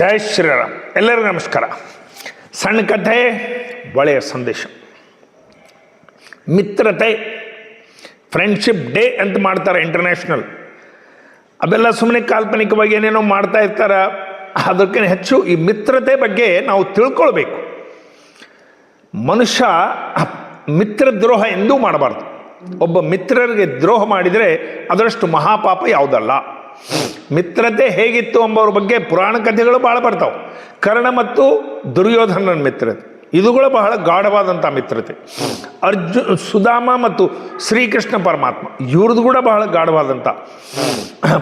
ಜೈ ಶ್ರೀರಾಮ್. ಎಲ್ಲರಿಗೂ ನಮಸ್ಕಾರ. ಸಣ್ಣ ಕಥೆ, ಒಳ್ಳೆಯ ಸಂದೇಶ. ಮಿತ್ರತೆ ಫ್ರೆಂಡ್ಶಿಪ್ ಡೇ ಅಂತ ಮಾಡ್ತಾರೆ ಇಂಟರ್ನ್ಯಾಷನಲ್ ಅದೆಲ್ಲ ಸುಮ್ಮನೆ ಕಾಲ್ಪನಿಕವಾಗಿ ಏನೇನೋ ಮಾಡ್ತಾ ಇರ್ತಾರೆ, ಅದಕ್ಕಿಂತ ಹೆಚ್ಚು ಈ ಮಿತ್ರತೆ ಬಗ್ಗೆ ನಾವು ತಿಳ್ಕೊಳ್ಬೇಕು. ಮನುಷ್ಯ ಮಿತ್ರ ದ್ರೋಹ ಎಂದೂ ಮಾಡಬಾರ್ದು. ಒಬ್ಬ ಮಿತ್ರರಿಗೆ ದ್ರೋಹ ಮಾಡಿದರೆ ಅದರಷ್ಟು ಮಹಾಪಾಪ ಯಾವುದಲ್ಲ. ಮಿತ್ರತೆ ಹೇಗಿತ್ತು ಎಂಬವ್ರ ಬಗ್ಗೆ ಪುರಾಣ ಕಥೆಗಳು ಭಾಳ ಬರ್ತಾವೆ. ಕರ್ಣ ಮತ್ತು ದುರ್ಯೋಧನನ ಮಿತ್ರತೆ. ಇದುಗಳು ಬಹಳ ಗಾಢವಾದಂಥ ಮಿತ್ರತೆ. ಅರ್ಜುನ್ ಸುಧಾಮ ಮತ್ತು ಶ್ರೀಕೃಷ್ಣ ಪರಮಾತ್ಮ, ಇವ್ರದ್ದು ಕೂಡ ಬಹಳ ಗಾಢವಾದಂಥ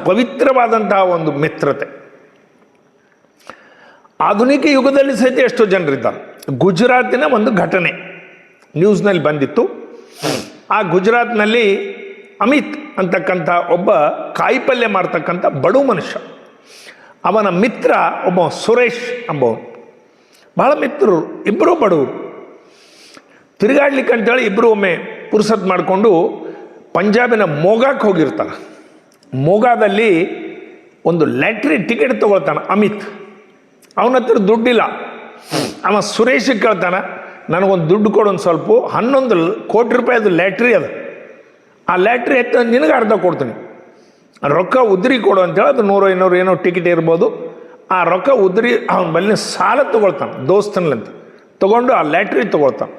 ಪವಿತ್ರವಾದಂತಹ ಒಂದು ಮಿತ್ರತೆ. ಆಧುನಿಕ ಯುಗದಲ್ಲಿ ಸಹಿತ ಎಷ್ಟೋ ಜನರಿದ್ದಾರೆ. ಗುಜರಾತಿನ ಒಂದು ಘಟನೆ ನ್ಯೂಸ್ನಲ್ಲಿ ಬಂದಿತ್ತು. ಆ ಗುಜರಾತ್ನಲ್ಲಿ ಅಮಿತ್ ಅಂತಕ್ಕಂಥ ಒಬ್ಬ ಕಾಯಿಪಲ್ಯ ಮಾಡ್ತಕ್ಕಂಥ ಬಡು ಮನುಷ್ಯ. ಅವನ ಮಿತ್ರ ಒಬ್ಬ ಸುರೇಶ್ ಅಂಬವನು ಬಹಳ ಮಿತ್ರರು ಇಬ್ಬರು ಬಡವರು. ತಿರುಗಾಡ್ಲಿಕ್ಕೆ ಅಂತೇಳಿ ಇಬ್ಬರು ಒಮ್ಮೆ ಪುರುಸತ್ ಮಾಡಿಕೊಂಡು ಪಂಜಾಬಿನ ಮೋಗಾಕ್ಕೆ ಹೋಗಿರ್ತಾನೆ ಮೋಗಾದಲ್ಲಿ ಒಂದು ಲ್ಯಾಟ್ರಿ ಟಿಕೆಟ್ ತೊಗೊಳ್ತಾನೆ ಅಮಿತ್. ಅವನ ಹತ್ರ ದುಡ್ಡಿಲ್ಲ. ಅವ ಸುರೇಶಿಗೆ ಕೇಳ್ತಾನೆ, ನನಗೊಂದು ದುಡ್ಡು ಕೊಡು ಒಂದು ಸ್ವಲ್ಪ, ಹನ್ನೊಂದು ಕೋಟಿ ರೂಪಾಯಿ ಅದು ಲ್ಯಾಟ್ರಿ ಅದು. ಆ ಲ್ಯಾಟ್ರಿ ಎತ್ತ ನಿನಗೆ ಅರ್ಧ ಕೊಡ್ತೀನಿ. ರೊಕ್ಕ ಉದ್ರಿ ಕೊಡು ಅಂತೇಳಿ ಅದು ನೂರು ಐನೂರು ಏನೋ ಟಿಕೆಟ್ ಇರ್ಬೋದು. ಆ ರೊಕ್ಕ ಉದ್ರಿ, ಅವನ ಬಲ್ಲಿ ಸಾಲ ತೊಗೊಳ್ತಾನೆ, ದೋಸ್ತನಲ್ಲಂತ. ತೊಗೊಂಡು ಆ ಲ್ಯಾಟ್ರಿ ತೊಗೊಳ್ತಾನೆ.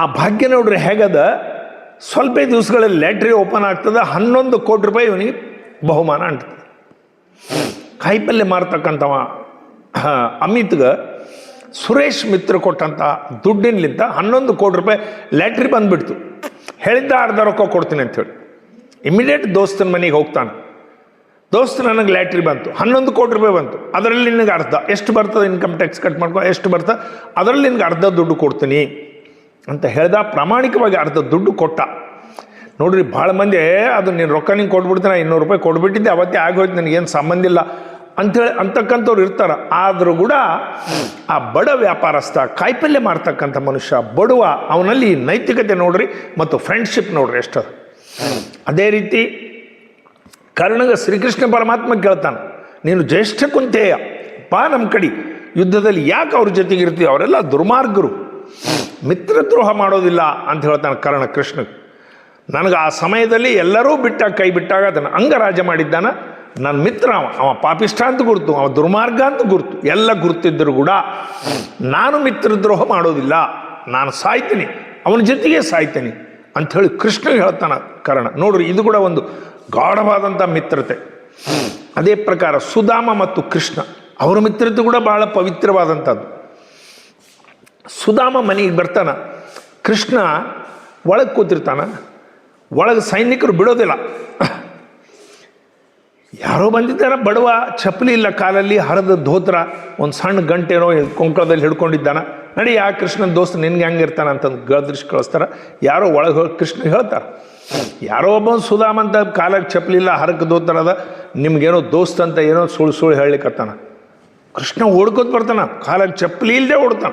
ಆ ಭಾಗ್ಯ ನೋಡ್ರಿ ಹೇಗದ? ಸ್ವಲ್ಪ ದಿವಸಗಳಲ್ಲಿ ಲ್ಯಾಟ್ರಿ ಓಪನ್ ಆಗ್ತದೆ, ಹನ್ನೊಂದು ಕೋಟಿ ರೂಪಾಯಿ ಇವನಿಗೆ ಬಹುಮಾನ ಅಂಟದ ಕಾಯಿಪಲ್ಯ ಮಾರ್ತಕ್ಕಂಥವ ಅಮಿತ್ಗೆ ಸುರೇಶ್ ಮಿತ್ರ ಕೊಟ್ಟಂಥ ದುಡ್ಡಿನಲಿಂದ ಹನ್ನೊಂದು ಕೋಟಿ ರೂಪಾಯಿ ಲ್ಯಾಟ್ರಿ ಬಂದ್ಬಿಡ್ತು. ಹೇಳಿದ್ದ ಅರ್ಧ ರೊಕ್ಕ ಕೊಡ್ತೀನಿ ಅಂಥೇಳಿ ಇಮಿಡಿಯೇಟ್ ದೋಸ್ತನ ಮನೆಗೆ ಹೋಗ್ತಾನೆ. ದೋಸ್ತ ನನಗೆ ಲ್ಯಾಟ್ರಿ ಬಂತು. ಹನ್ನೊಂದು ಕೋಟಿ ರೂಪಾಯಿ ಬಂತು. ಅದರಲ್ಲಿ ನಿನಗೆ ಅರ್ಧ. ಎಷ್ಟು ಬರ್ತದೆ ಇನ್ಕಮ್ ಟ್ಯಾಕ್ಸ್ ಕಟ್ ಮಾಡ್ಕೊ? ಎಷ್ಟು ಬರ್ತದೆ? ಅದರಲ್ಲಿ ನಿನಗೆ ಅರ್ಧ ದುಡ್ಡು ಕೊಡ್ತೀನಿ. ಅಂತ ಹೇಳ್ದ ಪ್ರಾಮಾಣಿಕವಾಗಿ ಅರ್ಧ ದುಡ್ಡು ಕೊಟ್ಟ. ನೋಡ್ರಿ ಭಾಳ ಮಂದಿ "ಏ, ಅದು ನೀನು ರೊಕ್ಕ ನಿಂಗೆ ಕೊಟ್ಬಿಡ್ತೀನಿ? ಇನ್ನೂರು ರೂಪಾಯಿ ಕೊಟ್ಬಿಟ್ಟಿದ್ದೆ. ಅವತ್ತೇ ಆಗೋಯ್ತು ನನಗೇನು ಸಂಬಂಧ ಇಲ್ಲ. ಅಂಥೇಳಿ ಅಂತಕ್ಕಂಥವ್ರು ಇರ್ತಾರೆ. ಆದರೂ ಕೂಡ ಆ ಬಡ ವ್ಯಾಪಾರಸ್ಥ ಕಾಯಿಪಲ್ಯ ಮಾಡ್ತಕ್ಕಂಥ ಮನುಷ್ಯ ಬಡವ, ಅವನಲ್ಲಿ ನೈತಿಕತೆ ನೋಡ್ರಿ ಮತ್ತು ಫ್ರೆಂಡ್ಶಿಪ್ ನೋಡ್ರಿ ಎಷ್ಟದ ಅದೇ ರೀತಿ ಕರ್ಣಗ ಶ್ರೀಕೃಷ್ಣ ಪರಮಾತ್ಮ ಕೇಳ್ತಾನೆ, ನೀನು ಜ್ಯೇಷ್ಠ ಕುಂತೆಯ ಪಾ ನಮ್ಮ ಕಡೆ. ಯುದ್ಧದಲ್ಲಿ ಯಾಕೆ ಅವ್ರ ಜೊತೆಗೆ ಇರ್ತೀವಿ ಅವರೆಲ್ಲ ದುರ್ಮಾರ್ಗರು. ಮಿತ್ರದ್ರೋಹ ಮಾಡೋದಿಲ್ಲ ಅಂತ ಹೇಳ್ತಾನೆ ಕರ್ಣ ಕೃಷ್ಣ ನನಗೆ ಆ ಸಮಯದಲ್ಲಿ ಎಲ್ಲರೂ ಬಿಟ್ಟಾಗ ಕೈ ಬಿಟ್ಟಾಗ ಅದನ್ನು ಅಂಗರಾಜ ಮಾಡಿದ್ದಾನ. ನನ್ನ ಮಿತ್ರ ಅವ ಅವ ಪಾಪಿಷ್ಠ ಅಂತ ಗುರುತು, ಅವ ದುರ್ಮಾರ್ಗ ಅಂತ ಗುರುತು. ಎಲ್ಲ ಗುರುತಿದ್ದರೂ ಕೂಡ ನಾನು ಮಿತ್ರದ್ರೋಹ ಮಾಡೋದಿಲ್ಲ, ನಾನು ಸಾಯ್ತೀನಿ, ಅವನ ಜೊತೆಗೆ ಸಾಯ್ತೀನಿ ಅಂಥೇಳಿ ಕೃಷ್ಣ ಹೇಳ್ತಾನ ಕರ್ಣ. ನೋಡ್ರಿ, ಇದು ಕೂಡ ಒಂದು ಗಾಢವಾದಂಥ ಮಿತ್ರತೆ. ಅದೇ ಪ್ರಕಾರ ಸುಧಾಮ ಮತ್ತು ಕೃಷ್ಣ, ಅವರ ಮಿತ್ರತೆ ಕೂಡ ಬಹಳ ಪವಿತ್ರವಾದಂಥದ್ದು. ಸುಧಾಮ ಮನೆಗೆ ಬರ್ತಾನ, ಕೃಷ್ಣ ಒಳಗೆ ಕೂತಿರ್ತಾನ, ಒಳಗೆ ಸೈನಿಕರು ಬಿಡೋದಿಲ್ಲ. ಯಾರೋ ಬಂದಿದ್ದಾರ, ಬಡವ ಚಪ್ಪಲಿ ಇಲ್ಲ ಕಾಲಲ್ಲಿ, ಹರದ ಧೋತ್ರ, ಒಂದು ಸಣ್ಣ ಗಂಟೆನೋ ಕೊಂಕಳದಲ್ಲಿ ಹಿಡ್ಕೊಂಡಿದ್ದಾನ. ನಡಿ, ಆ ಕೃಷ್ಣನ ದೋಸ್ತ ನಿನ್ಗೆ ಹೆಂಗಿರ್ತಾನ ಅಂತಂದು ಗಳದೃಶ್ ಕಳಿಸ್ತಾರ. ಯಾರೋ ಒಳಗೆ ಕೃಷ್ಣ ಹೇಳ್ತಾರ, ಯಾರೋ ಒಬ್ಬ ಸುಧಾಮ್ ಅಂತ ಕಾಲಕ್ಕೆ ಚಪ್ಪಲಿ ಇಲ್ಲ, ಹರಕ ದೋತ್ರ ಅದ, ನಿಮ್ಗೇನೋ ದೋಸ್ತ್ ಅಂತ ಏನೋ ಸುಳ್ಳು ಸುಳ್ಳು ಹೇಳಲಿಕ್ಕತ್ತಾನ ಕೃಷ್ಣ ಓಡ್ಕೋತ ಬರ್ತಾನ ಕಾಲಕ್ಕೆ ಚಪ್ಪಲಿ ಇಲ್ಲದೆ ಓಡ್ತಾನ.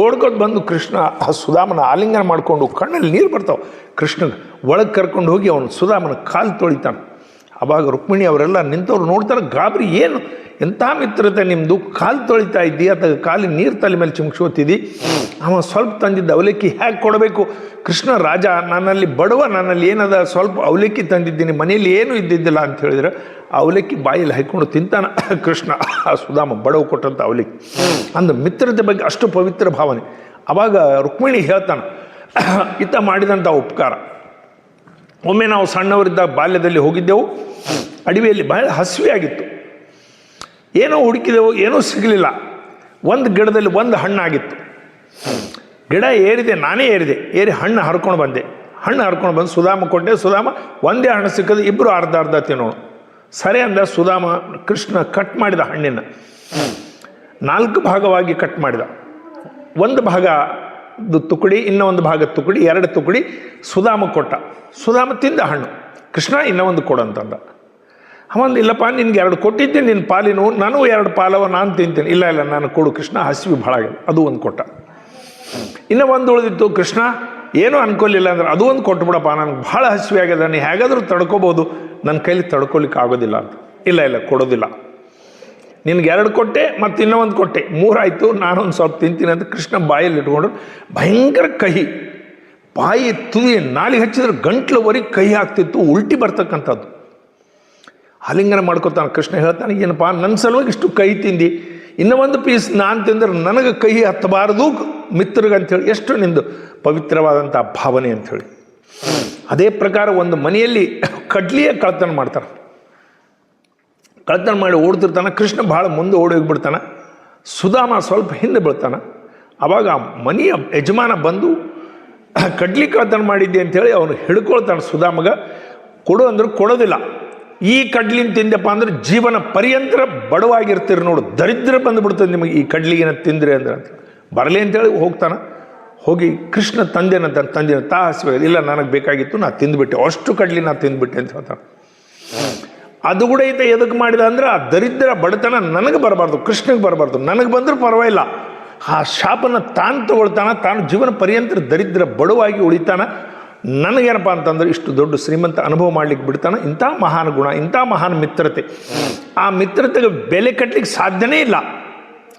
ಓಡ್ಕೋತ ಬಂದು ಕೃಷ್ಣ, ಆ ಸುಧಾಮನ ಆಲಿಂಗನ ಮಾಡಿಕೊಂಡು ಕಣ್ಣಲ್ಲಿ ನೀರು ಬರ್ತಾವೆ. ಕೃಷ್ಣಗೆ ಒಳಗೆ ಕರ್ಕೊಂಡು ಹೋಗಿ ಅವನು ಸುಧಾಮನ ಕಾಲು ತೊಳಿತಾನೆ. ಅವಾಗ ರುಕ್ಮಿಣಿ ಅವರೆಲ್ಲ ನಿಂತವ್ರು ನೋಡ್ತಾರೆ, ಗಾಬರಿ ಏನು? ಎಂಥ ಮಿತ್ರತೆ ನಿಮ್ಮದು ಕಾಲು ತೊಳಿತಾ ಇದ್ದಿ ಅಥವಾ ಕಾಲಿಗೆ ನೀರು ತಲೆ ಮೇಲೆ ಚಿಮ್ಕ್ಸೋತಿದ್ದಿ ಅವ ಸ್ವಲ್ಪ ತಂದಿದ್ದ ಅವಲಕ್ಕಿ ಹೇಗೆ ಕೊಡಬೇಕು? ಕೃಷ್ಣ ರಾಜ, ನನ್ನಲ್ಲಿ ಬಡವ, ನನ್ನಲ್ಲಿ ಏನದ? ಸ್ವಲ್ಪ ಅವಲಕ್ಕಿ ತಂದಿದ್ದೀನಿ ಮನೆಯಲ್ಲಿ ಏನೂ ಇದ್ದಿದ್ದಿಲ್ಲ ಅಂತ ಹೇಳಿದ್ರೆ ಅವಲಕ್ಕಿ ಬಾಯಲ್ಲಿ ಹಾಕ್ಕೊಂಡು ತಿಂತಾನ ಕೃಷ್ಣ. ಆ ಸುಧಾಮ ಬಡವ ಕೊಟ್ಟಂಥ ಅವಲಕ್ಕಿ. ಅಂದ ಮಿತ್ರತೆ ಬಗ್ಗೆ ಅಷ್ಟು ಪವಿತ್ರ ಭಾವನೆ. ಅವಾಗ ರುಕ್ಮಿಣಿ ಹೇಳ್ತಾನೆ, ಇತ್ತ ಮಾಡಿದಂಥ ಉಪಕಾರ. ಒಮ್ಮೆ ನಾವು ಸಣ್ಣವರಿದ್ದಾಗ ಬಾಲ್ಯದಲ್ಲಿ ಹೋಗಿದ್ದೆವು. ಅಡವಿಯಲ್ಲಿ ಬಹಳ ಹಸಿವೆಯಾಗಿತ್ತು. ಏನೋ ಹುಡುಕಿದೆವು, ಏನೂ ಸಿಗಲಿಲ್ಲ. ಒಂದು ಗಿಡದಲ್ಲಿ ಒಂದು ಹಣ್ಣಾಗಿತ್ತು. ಗಿಡ ಏರಿದೆ, ನಾನೇ ಏರಿದೆ. ಏರಿ ಹಣ್ಣು ಹರ್ಕೊಂಡು ಬಂದೆ. ಹಣ್ಣು ಹರ್ಕೊಂಡು ಬಂದು ಸುಧಾಮ ಕೊಟ್ಟೆ ಸುಧಾಮ, ಒಂದೇ ಹಣ್ಣು ಸಿಕ್ಕದು ಇಬ್ಬರು ಅರ್ಧ ಅರ್ಧ ತಿನ್ನೋಣ. ಸರಿ ಅಂದ ಸುಧಾಮ, ಕೃಷ್ಣ ಕಟ್ ಮಾಡಿದ ಹಣ್ಣಿನ. ನಾಲ್ಕು ಭಾಗವಾಗಿ ಕಟ್ ಮಾಡಿದ. ಒಂದು ಭಾಗ ತುಕಡಿ, ಇನ್ನೂ ಒಂದು ಭಾಗ ತುಕಡಿ, ಎರಡು ತುಕಡಿ, ಸುಧಾಮ ಕೊಟ್ಟ. ಸುಧಾಮ ತಿಂದ ಹಣ್ಣು. ಕೃಷ್ಣ ಇನ್ನೂ ಒಂದು ಕೊಡು ಅಂತಂದ. ಅವನು ಇಲ್ಲಪ್ಪ, ನಿನ್ಗೆ ಎರಡು ಕೊಟ್ಟಿದ್ದೆ ನಿನ್ನ ಪಾಲಿನು, ನಾನು ಎರಡು ಪಾಲವ, ನಾನು ತಿಂತೀನಿ. ಇಲ್ಲ ಇಲ್ಲ, ನಾನು ಕೊಡು, ಕೃಷ್ಣ ಹಸಿವಿ ಭಾಳ ಆಗಿದೆ ಅದು ಒಂದು ಕೊಟ್ಟ. ಇನ್ನೂ ಒಂದು ಉಳಿದಿತ್ತು, ಕೃಷ್ಣ, ಏನೂ ಅನ್ಕೊಲಿಲ್ಲ ಅಂದ್ರೆ ಅದು ಒಂದು ಕೊಟ್ಬಿಡಪ್ಪ ನನಗೆ ಭಾಳ ಹಸಿವಿ ಆಗ್ಯದ, ನೀ ಹೇಗಾದರೂ ತಡ್ಕೋಬೋದು ನನ್ನ ಕೈಲಿ ತಡ್ಕೊಲಿಕ್ಕೆ ಆಗೋದಿಲ್ಲ ಅಂತ. ಇಲ್ಲ ಇಲ್ಲ, ಕೊಡೋದಿಲ್ಲ. ನಿನ್ಗೆ ಎರಡು ಕೊಟ್ಟೆ ಮತ್ತು ಇನ್ನೊಂದು ಕೊಟ್ಟೆ. ಮೂರಾಯಿತು, ನಾನೊಂದು ಸ್ವಲ್ಪ ತಿಂತೀನಿ ಅಂತ ಕೃಷ್ಣ ಬಾಯಲ್ಲಿ ಇಟ್ಕೊಂಡು ಭಯಂಕರ ಕಹಿ. ಬಾಯಿ ತುದಿ ನಾಲಿ ಹಚ್ಚಿದ್ರೆ ಗಂಟ್ಲುವರೆಗೆ ಕಹಿ ಆಗ್ತಿತ್ತು, ಉಲ್ಟಿ ಬರ್ತಕ್ಕಂಥದ್ದು. ಆಲಿಂಗನ ಮಾಡ್ಕೊತಾನೆ, ಕೃಷ್ಣ ಹೇಳ್ತಾನೆ, ಏನಪ್ಪ ನನ್ನ ಸಲುವಾಗಿ ಇಷ್ಟು ಕಹಿ ತಿಂದು. ಇನ್ನೂ ಒಂದು ಪೀಸ್ ನಾನು ತಿಂದ್ರೆ ನನಗೆ ಕಹಿ ಹತ್ತಬಾರದು ಮಿತ್ರಗೆ ಅಂಥೇಳಿ ಎಷ್ಟು ನಿಂದು ಪವಿತ್ರವಾದಂಥ ಭಾವನೆ ಅಂಥೇಳಿ ಅದೇ ಪ್ರಕಾರ ಒಂದು ಮನೆಯಲ್ಲಿ ಕಡ್ಲಿಯ ಕಳ್ತನ ಮಾಡ್ತಾರೆ. ಕಳ್ತನ ಮಾಡಿ ಓಡ್ತಿರ್ತಾನೆ, ಕೃಷ್ಣ ಭಾಳ ಮುಂದೆ ಓಡಿ ಹೋಗ್ಬಿಡ್ತಾನೆ, ಸುಧಾಮ ಸ್ವಲ್ಪ ಹಿಂದೆ ಬೀಳ್ತಾನೆ. ಅವಾಗ ಆ ಮನೆಯ ಯಜಮಾನ ಬಂದು, ಕಡ್ಲಿ ಕಳ್ತನ ಮಾಡಿದ್ದೆ ಅಂಥೇಳಿ ಅವನು ಹಿಡ್ಕೊಳ್ತಾನೆ ಸುಧಾಮಗ. ಕೊಡು ಅಂದ್ರೆ ಕೊಡೋದಿಲ್ಲ. ಈ ಕಡ್ಲಿನ ತಿಂದೆಪ್ಪ ಅಂದ್ರೆ ಜೀವನ ಪರ್ಯಂತರ ಬಡವಾಗಿರ್ತೀರಿ ನೋಡು, ದರಿದ್ರ ಬಂದುಬಿಡ್ತದೆ ನಿಮಗೆ ಈ ಕಡ್ಲಿಗಿನ ತಿಂದ್ರಿ ಅಂದ್ರೆ ಅಂತ. ಬರಲಿ ಅಂತೇಳಿ ಹೋಗ್ತಾನೆ. ಹೋಗಿ ಕೃಷ್ಣ ತಂದೆನಂತ ತಂದೆ ತಾ ಹಸಿವೆ ಇಲ್ಲ ನನಗೆ ಬೇಕಾಗಿತ್ತು ನಾ ತಿಂದುಬಿಟ್ಟೆ, ಅಷ್ಟು ಕಡ್ಲಿ ನಾ ತಿಂದುಬಿಟ್ಟೆ ಅಂತ ಹೇಳ್ತಾನೆ. ಅದು ಕೂಡ ಈತ ಎದಕ್ಕೆ ಮಾಡಿದ ಅಂದ್ರೆ ಆ ದರಿದ್ರ ಬಡತನ ನನಗೆ ಬರಬಾರ್ದು, ಕೃಷ್ಣಗೆ ಬರಬಾರ್ದು, ನನಗೆ ಬಂದರೂ ಪರವಾಗಿಲ್ಲ. ಆ ಶಾಪನ ತಾನು ತಗೊಳ್ತಾನ, ತಾನು ಜೀವನ ಪರ್ಯಂತ ದರಿದ್ರ ಬಡವಾಗಿ ಉಳಿತಾನ. ನನಗೇನಪ್ಪ ಅಂತಂದ್ರೆ ಇಷ್ಟು ದೊಡ್ಡ ಶ್ರೀಮಂತ ಅನುಭವ ಮಾಡ್ಲಿಕ್ಕೆ ಬಿಡ್ತಾನೆ. ಇಂಥ ಮಹಾನ್ ಗುಣ, ಇಂಥ ಮಹಾನ್ ಮಿತ್ರತೆ. ಆ ಮಿತ್ರತೆಗೆ ಬೆಲೆ ಕಟ್ಟಲಿಕ್ಕೆ ಸಾಧ್ಯನೇ ಇಲ್ಲ.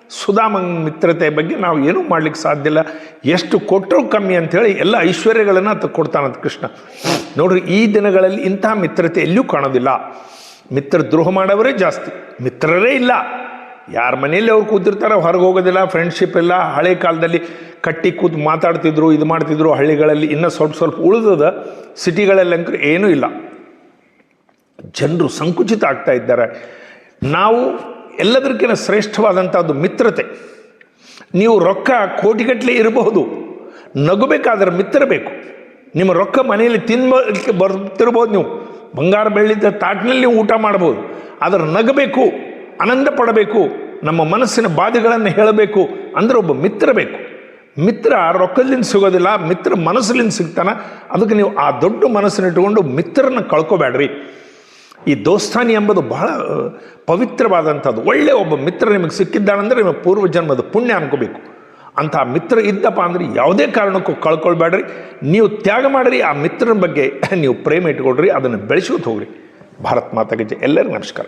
ಸುಧಾಮ ಮಿತ್ರತೆ ಬಗ್ಗೆ ನಾವು ಏನೂ ಮಾಡ್ಲಿಕ್ಕೆ ಸಾಧ್ಯ ಇಲ್ಲ. ಎಷ್ಟು ಕೊಟ್ಟರು ಕಮ್ಮಿ ಅಂಥೇಳಿ ಎಲ್ಲ ಐಶ್ವರ್ಯಗಳನ್ನು ಕೊಡ್ತಾನಂತ ಕೃಷ್ಣ. ನೋಡ್ರಿ, ಈ ದಿನಗಳಲ್ಲಿ ಇಂಥ ಮಿತ್ರತೆ ಎಲ್ಲಿಯೂ ಕಾಣೋದಿಲ್ಲ. ಮಿತ್ರ ದ್ರೋಹ ಮಾಡೋವರೇ ಜಾಸ್ತಿ. ಮಿತ್ರರೇ ಇಲ್ಲ. ಯಾರ ಮನೆಯಲ್ಲಿ ಅವ್ರು ಕೂತಿರ್ತಾರೆ ಹೊರಗೆ ಹೋಗೋದಿಲ್ಲ ಫ್ರೆಂಡ್ಶಿಪ್ ಎಲ್ಲ ಹಳೆ ಕಾಲದಲ್ಲಿ ಕಟ್ಟಿ ಕೂತು ಮಾತಾಡ್ತಿದ್ರು, ಇದು ಮಾಡ್ತಿದ್ರು, ಹಳ್ಳಿಗಳಲ್ಲಿ ಇನ್ನೂ ಸ್ವಲ್ಪ ಸ್ವಲ್ಪ ಉಳಿದದ ಸಿಟಿಗಳಲ್ಲಿ ಅಂಕರು ಏನೂ ಇಲ್ಲ. ಜನರು ಸಂಕುಚಿತ ಆಗ್ತಾ ಇದ್ದಾರೆ. ನಾವು ಎಲ್ಲದಕ್ಕಿಂತ ಶ್ರೇಷ್ಠವಾದಂಥದ್ದು ಮಿತ್ರತೆ. ನೀವು ರೊಕ್ಕ ಕೋಟಿಗಟ್ಟಲೆ ಇರಬಹುದು. ನಗಬೇಕಾದ್ರೆ ಮಿತ್ರ ಬೇಕು. ನಿಮ್ಮ ರೊಕ್ಕ ಮನೆಯಲ್ಲಿ ತಿನ್ಬ, ಬರ್ತಿರ್ಬೋದು ನೀವು. ಬಂಗಾರ ಬೆಳ್ಳಿದ ತಾಟಿನಲ್ಲಿ ಊಟ ಮಾಡ್ಬೋದು. ಆದರೆ ನಗಬೇಕು, ಆನಂದ ಪಡಬೇಕು, ನಮ್ಮ ಮನಸ್ಸಿನ ಬಾಧೆಗಳನ್ನು ಹೇಳಬೇಕು ಅಂದರೆ ಒಬ್ಬ ಮಿತ್ರ ಬೇಕು. ಮಿತ್ರ ರೊಕ್ಕದಿಂದ ಸಿಗೋದಿಲ್ಲ, ಮಿತ್ರ ಮನಸ್ಸಲ್ಲಿಂದ ಸಿಗ್ತಾನ. ಅದಕ್ಕೆ ನೀವು ಆ ದೊಡ್ಡ ಮನಸ್ಸನ್ನು ಇಟ್ಟುಕೊಂಡು ಮಿತ್ರನ ಕಳ್ಕೊಬೇಡ್ರಿ. ಈ ದೋಸ್ತಾನಿ ಎಂಬುದು ಬಹಳ ಪವಿತ್ರವಾದಂಥದ್ದು. ಒಳ್ಳೆಯ ಒಬ್ಬ ಮಿತ್ರ ನಿಮಗೆ ಸಿಕ್ಕಿದ್ದಾನಂದರೆ ನಿಮ್ಮ ಪೂರ್ವ ಜನ್ಮದ ಪುಣ್ಯ ಅನ್ಕೋಬೇಕು. ಅಂಥ ಮಿತ್ರ ಇದ್ದಪ್ಪ ಅಂದ್ರೆ ಯಾವುದೇ ಕಾರಣಕ್ಕೂ ಕಳ್ಕೊಳ್ಬೇಡ್ರಿ. ನೀವು ತ್ಯಾಗ ಮಾಡಿರಿ, ಆ ಮಿತ್ರನ ಬಗ್ಗೆ ನೀವು ಪ್ರೇಮ ಇಟ್ಕೊಳ್ರಿ, ಅದನ್ನು ಬೆಳೆಸ್ಕೊತ ಹೋಗ್ರಿ. ಭಾರತ್ ಮಾತಾಗೆ ಜೈ. ಎಲ್ಲರಿಗೂ ನಮಸ್ಕಾರ.